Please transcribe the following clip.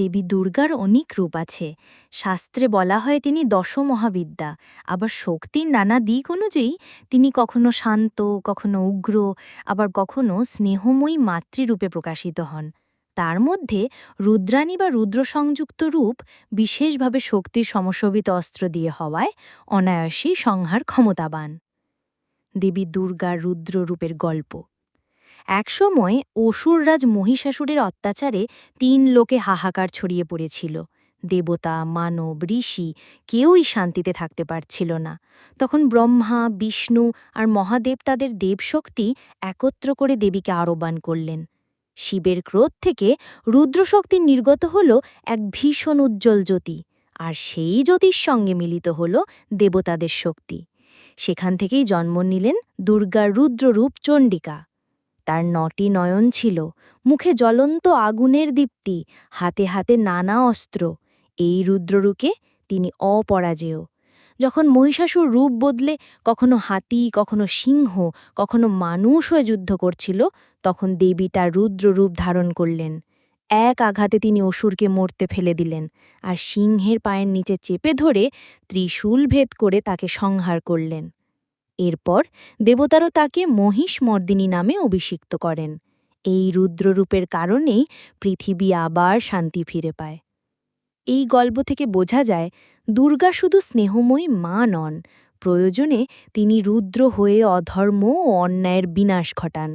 দেবী দুর্গার অনেক রূপ আছে। শাস্ত্রে বলা হয় তিনি দশমহাবিদ্যা। আবার শক্তির নানা দিক অনুযায়ী তিনি কখনো শান্ত, কখনো উগ্র, আবার কখনো স্নেহময়ী মাতৃরূপে প্রকাশিত হন। তার মধ্যে রুদ্রাণী বা রুদ্র সংযুক্ত রূপ বিশেষভাবে শক্তির সমশোভিত অস্ত্র দিয়ে হওয়ায় অনায়াসেই সংহার ক্ষমতাবান। দেবী দুর্গার রুদ্র রূপের গল্প। একসময় অসুররাজ মহিষাসুরের অত্যাচারে তিন লোকে হাহাকার ছড়িয়ে পড়েছিল। দেবতা, মানব, ঋষি কেউই শান্তিতে থাকতে পারছিল না। তখন ব্রহ্মা, বিষ্ণু আর মহাদেব তাদের দেবশক্তি একত্র করে দেবীকে আরোবান করলেন। শিবের ক্রোধ থেকে রুদ্রশক্তির নির্গত হল এক ভীষণ উজ্জ্বল জ্যোতি আর সেই জ্যোতির সঙ্গে মিলিত হল দেবতাদের শক্তি। সেখান থেকেই জন্ম নিলেন দুর্গার রুদ্ররূপ চণ্ডিকা। তার নটি নয়ন ছিল। মুখে জ্বলন্ত আগুনের দীপ্তি, হাতে হাতে নানা অস্ত্র। এই রুদ্ররূপে তিনি অপরাজেয়। যখন মহিষাসুর রূপ বদলে কখনো হাতি, কখনো সিংহ, কখনো মানুষ হয়ে যুদ্ধ করছিল, তখন দেবী তার রুদ্র রূপ ধারণ করলেন। এক আঘাতে তিনি অসুরকে মরতে ফেলে দিলেন আর সিংহের পায়ের নিচে চেপে ধরে ত্রিশূল ভেদ করে তাকে সংহার করলেন। এরপর দেবতারও তাকে মহিষমর্দিনী নামে অভিষিক্ত করেন। এই রুদ্ররূপের কারণেই পৃথিবী আবার শান্তি ফিরে পায়। এই গল্প থেকে বোঝা যায়, দুর্গা শুধু স্নেহময়ী মা নন, প্রয়োজনে তিনি রুদ্র হয়ে অধর্ম ও অন্যায়ের বিনাশ ঘটান।